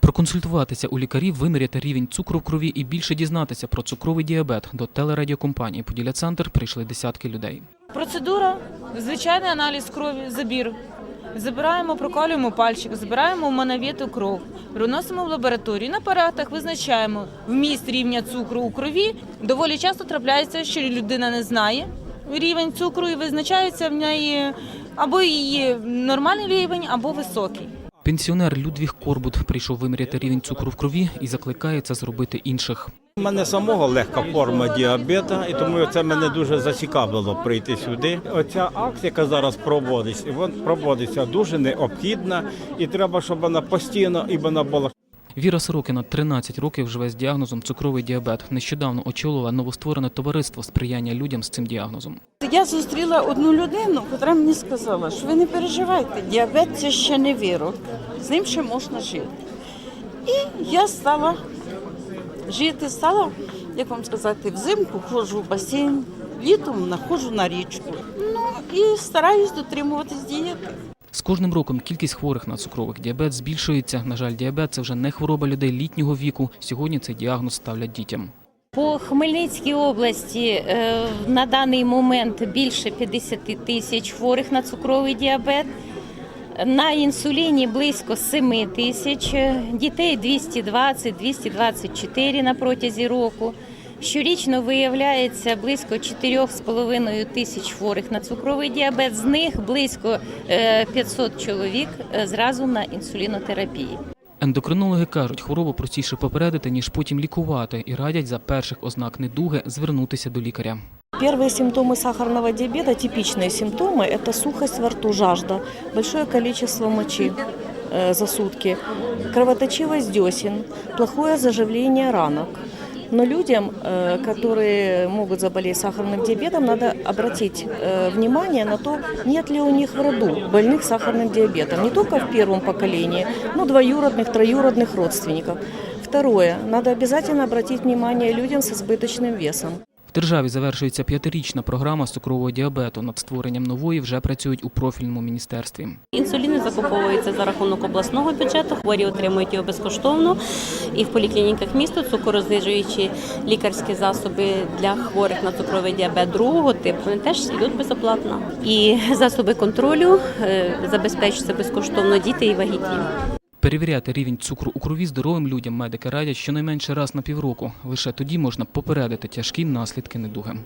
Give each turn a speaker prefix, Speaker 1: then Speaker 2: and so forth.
Speaker 1: Проконсультуватися у лікарів, виміряти рівень цукру в крові і більше дізнатися про цукровий діабет до телерадіокомпанії Поділя Центр прийшли десятки людей.
Speaker 2: Процедура, звичайний аналіз крові, забір. Забираємо, прокалюємо пальчик, забираємо манавіту кров, приносимо в лабораторію. На апаратах визначаємо вміст рівня цукру у крові. Доволі часто трапляється, що людина не знає рівень цукру і визначається в неї або її нормальний рівень, або високий.
Speaker 1: Пенсіонер Людвіг Корбут прийшов виміряти рівень цукру в крові і закликає це зробити інших.
Speaker 3: У мене самого легка форма діабета, і тому це мене дуже зацікавило прийти сюди. Оця акція, яка зараз проводиться, вона проводиться дуже необхідна, і треба, щоб вона постійно і вона була.
Speaker 1: Віра Сорокіна 13 років живе з діагнозом цукровий діабет. Нещодавно очолила новостворене товариство сприяння людям з цим діагнозом.
Speaker 4: Я зустріла одну людину, яка мені сказала, що ви не переживайте, діабет це ще не вирок, з ним ще можна жити. І я стала жити, стала, як вам сказати, взимку ходжу в басейн, літом находжу на річку. Ну і стараюсь дотримуватись дієти.
Speaker 1: З кожним роком кількість хворих на цукровий діабет збільшується. На жаль, діабет це вже не хвороба людей літнього віку. Сьогодні цей діагноз ставлять дітям.
Speaker 5: По Хмельницькій області е, на даний момент більше 50 тисяч хворих на цукровий діабет. На інсуліні близько 7 тисяч, дітей 220-224 на протязі року. Щорічно виявляється близько 4,5 тисяч хворих на цукровий діабет. З них близько е, 500 чоловік е, зразу на інсулінотерапії.
Speaker 1: Ендокринологи кажуть, хворобу простіше попередити, ніж потім лікувати, і радять за перших ознак недуги звернутися до лікаря.
Speaker 6: Первые симптомы сахарного диабета, типичные симптомы, это сухость во рту, жажда, большое количество мочи э, за сутки, кровоточивость десен, плохое заживление ранок. Но людям, э, которые могут заболеть сахарным диабетом, надо обратить э, внимание на то, нет ли у них в роду больных сахарным диабетом. Не только в первом поколении, но двоюродных, троюродных родственников. Второе, надо обязательно обратить внимание людям с избыточным весом.
Speaker 1: В державі завершується п'ятирічна програма цукрового діабету. Над створеннем нової вже працюють у профільному міністерстві.
Speaker 7: Інсулін закуповується за рахунок обласного бюджету. Хворі отримують його безкоштовно. І в поліклініках міста цукорознижуючі лікарські засоби для хворих на цукровий діабет другого типу вони теж йдуть безоплатно. І засоби контролю е, забезпечуються безкоштовно діти і вагітні.
Speaker 1: Перевіряти рівень цукру у крові здоровим людям медики радять щонайменше раз на півроку. Лише тоді можна попередити тяжкі наслідки недуги.